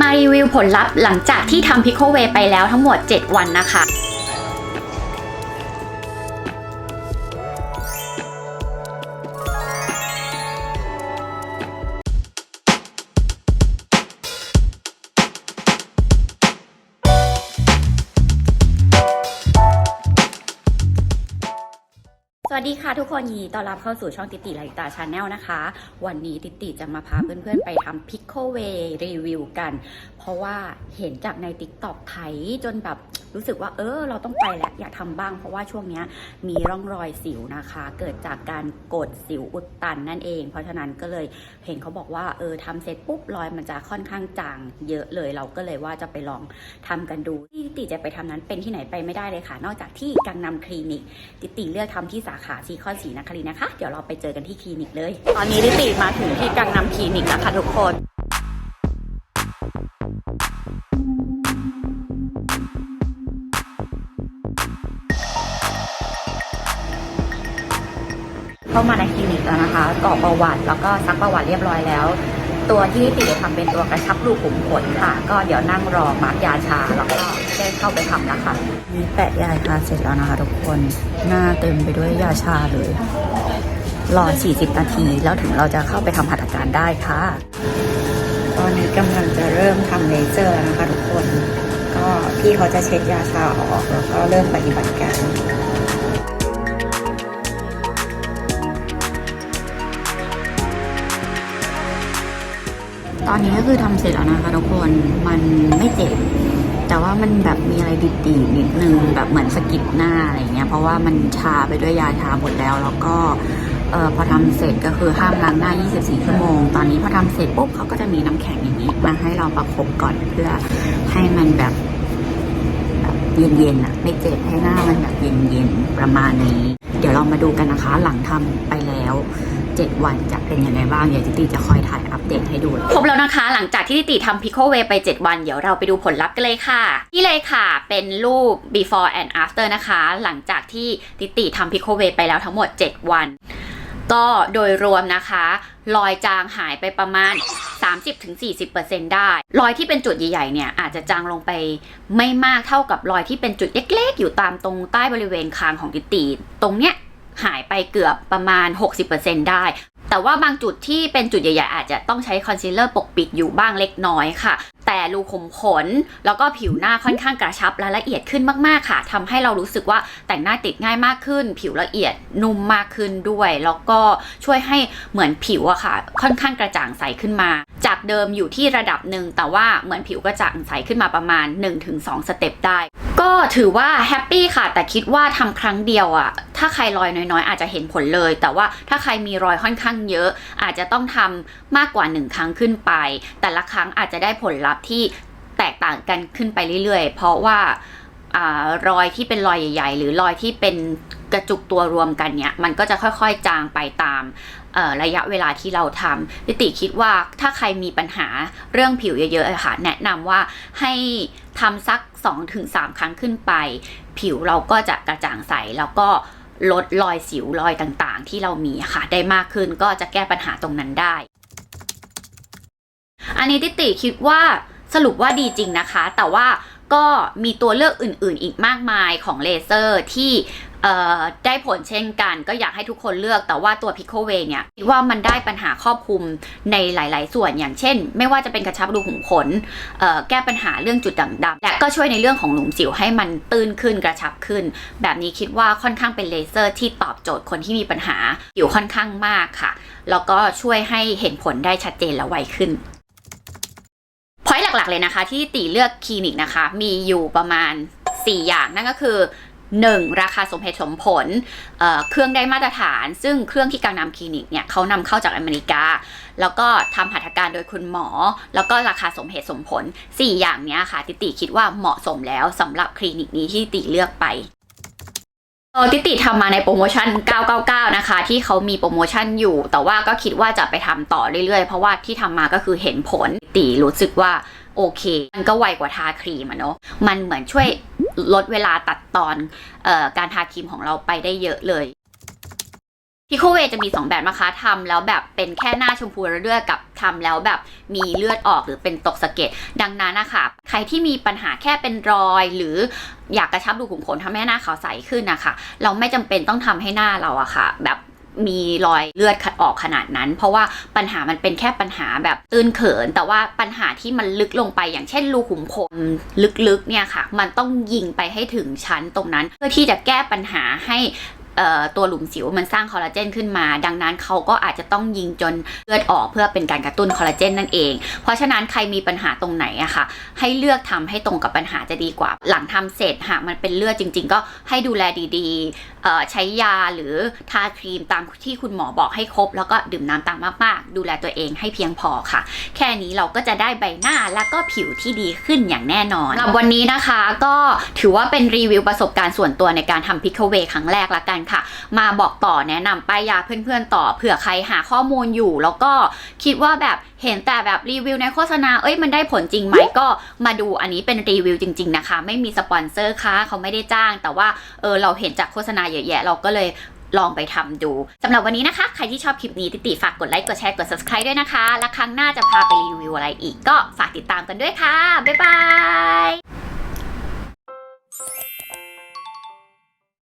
มารีวิวผลลัพธ์หลังจากที่ทำพิคโคเวไปแล้วทั้งหมด 7 วันนะคะ ดีค่ะทุกคนยินดีต้อนรับเข้าสู่ช่องติติลาลิตาชาแนลนะคะ วันนี้ติติจะมาพาเพื่อนๆไปทำพิคโคเวรีวิวกัน เพราะว่าเห็นจากใน t ิ k t o k ไถจนแบบรู้สึกว่าเออ เราต้องไปแล้วอยากทำบ้าง เพราะว่าช่วงนี้มีร่องรอยสิวนะคะ เกิดจากการกดสิวอุดตันนั่นเอง เพราะฉะนั้นก็เลยเห็นเขาบอกว่าเออทำเสร็จปุ๊บรอยมันจะค่อนข้างจางเยอะเลยเราก็เลยว่าจะไปลองทำกันดูที่ติติจะไปทำนั้นเป็นที่ไหนไปไม่ได้เลยค่ะ นอกจากที่กังนำคลินิกติติเลือกทำที่สาขาซีคอนสีนครินนะคะ เดี๋ยวเราไปเจอกันที่คลินิกเลย ตอนนี้ลิติมาถึงที่กังนำคลินิกแล้วค่ะทุกคนเข้ามาในคลินิกแล้วนะคะกรอกประวัติแล้วก็ซักประวัติเรียบร้อยแล้ว ตัวที่ติทำเป็นตัวกระชับรูขุมขนค่ะ ก็เดี๋ยวนั่งรอมาร์กยาชาแล้วก็ได้เข้าไปทำนะคะนี่แปะยาชาเสร็จแล้วนะคะทุกคนหน้าเต็มไปด้วยยาชาเลย รอ 40 นาที แล้วถึงเราจะเข้าไปทำหัตถการได้ค่ะ ตอนนี้กำลังจะเริ่มทำเลเซอร์แล้วนะคะทุกคน ก็พี่เขาจะเช็ดยาชาออกแล้วก็เริ่มปฏิบัติการ ตอนนี้ก็คือทำเสร็จแล้วนะคะทุกคนมันไม่เจ็บ แต่ว่ามันแบบมีอะไรดีๆนิดนึงแบบเหมือนสะกิดหน้าอะไรเงี้ยเพราะว่ามันชาไปด้วยยาชาหมดแล้ว แล้วก็เออพอทำเสร็จก็คือห้ามล้างหน้า 24 ชั่วโมง ตอนนี้พอทำเสร็จปุ๊บเขาก็จะมีน้ำแข็งอย่างนี้ มาให้เราประคบก่อนเพื่อให้มันแบบเย็นๆอะไม่เจ็บให้หน้ามันแบบเย็นๆประมาณนี้ เดี๋ยวเรามาดูกันนะคะหลังทำไปแล้ว 7 วันจะเป็นยังไงบ้าง เดี๋ยวติติจะคอยถ่ายอัปเดตให้ดูครบแล้วนะคะ หลังจากที่ติติทำพิโคเวไป 7 วัน เดี๋ยวเราไปดูผลลัพธ์กันเลยค่ะ นี่เลยค่ะ เป็นรูป before and after นะคะ หลังจากที่ติติทำพิโคเวไปแล้วทั้งหมด 7 วัน ก็โดยรวมนะคะ รอยจางหายไปประมาณ 30-40%ได้ รอยที่เป็นจุดใหญ่ๆ เนี่ยอาจจะจางลงไปไม่มากเท่ากับรอยที่เป็นจุดเล็กๆ อยู่ตามตรงใต้บริเวณคางของติติตรงเนี้ย หายไปเกือบประมาณ 60%ได้ แต่ว่าบางจุดที่เป็นจุดใหญ่ๆอาจจะต้องใช้คอนซีลเลอร์ปกปิดอยู่บ้างเล็กน้อยค่ะ แต่รูขุมขน แล้วก็ผิวหน้าค่อนข้างกระชับและละเอียดขึ้นมากๆค่ะทำให้เรารู้สึกว่าแต่งหน้าติดง่ายมากขึ้น ผิวละเอียดนุ่มมากขึ้นด้วย แล้วก็ช่วยให้เหมือนผิวอะค่ะ ค่อนข้างกระจ่างใสขึ้นมา จากเดิมอยู่ที่ระดับหนึ่งแต่ว่าเหมือนผิวกระจ่างใสขึ้นมาประมาณ 1-2 สเต็ปได้ ก็ถือว่าแฮปปี้ค่ะ แต่คิดว่าทำครั้งเดียวอะถ้าใครรอยน้อยๆ อาจจะเห็นผลเลย แต่ว่าถ้าใครมีรอยค่อนข้างเยอะ อาจจะต้องทำมากกว่า 1 ครั้งขึ้นไป แต่ละครั้งอาจจะได้ผลลัพธ์ที่แตกต่างกันขึ้นไปเรื่อยๆ เพราะว่าอารอยที่เป็นรอยใหญ่ ๆ หรือรอยที่เป็น กระจุกตัวรวมกันเนี่ยมันก็จะค่อยๆจางไปตามระยะเวลาที่เราทำนิติคิดว่าถ้าใครมีปัญหาเรื่องผิวเยอะๆค่ะ แนะนำว่าให้ทำสัก 2-3 ครั้งขึ้นไป ผิวเราก็จะกระจ่างใสแล้วก็ลดรอยสิวรอยต่างๆ ที่เรามีค่ะ ได้มากขึ้นก็จะแก้ปัญหาตรงนั้นได้ อันนี้ติติคิดว่าสรุปว่าดีจริงนะคะ แต่ว่า ก็มีตัวเลือกอื่น ๆ อีกมากมายของเลเซอร์ที่ได้ผลเช่นกัน ก็อยากให้ทุกคนเลือกแต่ว่าตัว p i c o w a y เนี่ยคิดว่ามันได้ปัญหาครอบคลุมในหลาย ๆ ส่วนอย่างเช่น ไม่ว่าจะเป็นกระชับรูขุมขนแก้ปัญหาเรื่องจุดด่างดำและก็ช่วยในเรื่องของหลุมสิวให้มันตื้นขึ้นกระชับขึ้น แบบนี้คิดว่าค่อนข้างเป็นเลเซอร์ที่ตอบโจทย์คนที่มีปัญหาอยู่ค่อนข้างมากค่ะแล้วก็ช่วยให้เห็นผลได้ชัดเจนและไวขึ้น หลักๆเลยนะคะ ที่ตีเลือกคลินิกนะคะ มีอยู่ประมาณ 4 อย่างนั่นก็คือ 1. ราคาสมเหตุสมผลเเครื่องได้มาตรฐาน ซึ่งเครื่องที่กังนำคลินิกเนี่ยเขานำเข้าจากอเมริกา แล้วก็ทำหัตถการโดยคุณหมอ แล้วก็ราคาสมเหตุสมผล 4 อย่างเนี้ยค่ะติติคิดว่าเหมาะสมแล้วสำหรับคลินิกนี้ที่ติเลือกไปติติทำมาในโปรโมชั่น 999 นะคะ ที่เขามีโปรโมชั่นอยู่ แต่ว่าก็คิดว่าจะไปทำต่อเรื่อยๆ เพราะว่าที่ทำมาก็คือเห็นผลติรู้สึกว่า โอเค มันก็ไวกว่าทาครีมอะเนาะมันเหมือนช่วยลดเวลาตัดตอนออการทาครีมของเราไปได้เยอะเลยพิโคเวจะมี 2 แบบนะคะทำแล้วแบบเป็นแค่หน้าชมพูระเรื่อกับทำแล้วแบบมีเลือดออกหรือเป็นตกสะเก็ดดังนั้นนะคะใครที่มีปัญหาแค่เป็นรอย หรืออยากกระชับรูขุมขนทำให้หน้าขาวใสขึ้นนะคะ เราไม่จำเป็นต้องทำให้หน้าเราอะค่ะ แบบ มีรอยเลือดขัดออกขนาดนั้น เพราะว่าปัญหามันเป็นแค่ปัญหาแบบตื้นเขิน แต่ว่าปัญหาที่มันลึกลงไปอย่างเช่นรูขุมขนลึกๆเนี่ยค่ะ มันต้องยิงไปให้ถึงชั้นตรงนั้น เพื่อที่จะแก้ปัญหาให้ ตัวหลุมสิวมันสร้างคอลลาเจนขึ้นมา ดังนั้นเขาก็อาจจะต้องยิงจนเลือดออกเพื่อเป็นการกระตุ้นคอลลาเจนนั่นเอง เพราะฉะนั้นใครมีปัญหาตรงไหนอะค่ะ ให้เลือกทำให้ตรงกับปัญหาจะดีกว่า หลังทำเสร็จหากมันเป็นเลือดจริง ๆ ก็ให้ดูแลดีๆเอ่อใช้ยาหรือทาครีมตามที่คุณหมอบอกให้ครบ แล้วก็ดื่มน้ำตามมากๆ ดูแลตัวเองให้เพียงพอค่ะ แค่นี้เราก็จะได้ใบหน้าแล้วก็ผิวที่ดีขึ้นอย่างแน่นอนสำหรับวันนี้นะคะก็ถือว่าเป็นรีวิวประสบการณ์ส่วนตัวในการทำพิคเวครั้งแรกละกันค่ะ มาบอกต่อแนะนำป้ายยาเพื่อนๆต่อเผื่อใครหาข้อมูลอยู่ แล้วก็คิดว่าแบบเห็นแต่แบบรีวิวในโฆษณาเอ้ยมันได้ผลจริงไหมก็มาดูอันนี้เป็นรีวิวจริง ๆนะคะ ไม่มีสปอนเซอร์ค่ะเขาไม่ได้จ้าง แต่ว่าเออเราเห็นจากโฆษณาเยอะแยะเราก็เลยลองไปทำดูสำหรับวันนี้นะคะ ใครที่ชอบคลิปนี้ติติฝากกดไลค์กดแชร์กด subscribe ด้วยนะคะ และครั้งหน้าจะพาไปรีวิวอะไรอีกก็ฝากติดตามกันด้วยค่ะ บ๊ายบาย